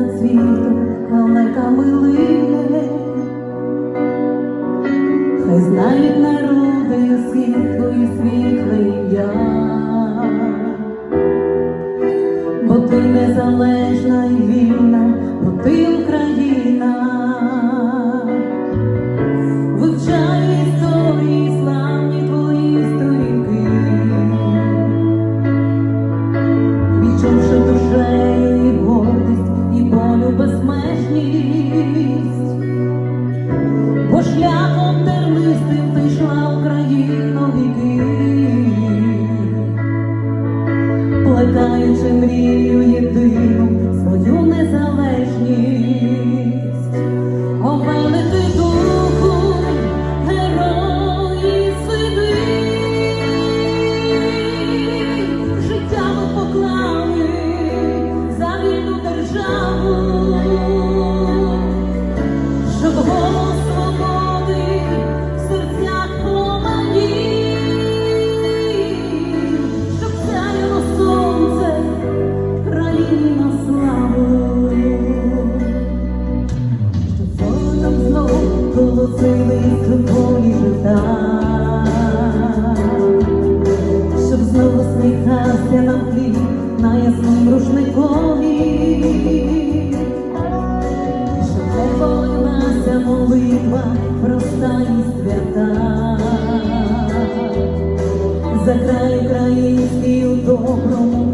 на світу далека милине, хай знають народи світло і світлий я, бо ти незалежна і вільна, бо ти Україна. Безмежність, бо шляхом тернистим ти йшла Україно віки, плекаючи мрію колосили свої жита, щоб знову сміхався нам хліб на ясним рушникові, щоб не молитва проста і свята. За край український у доброму.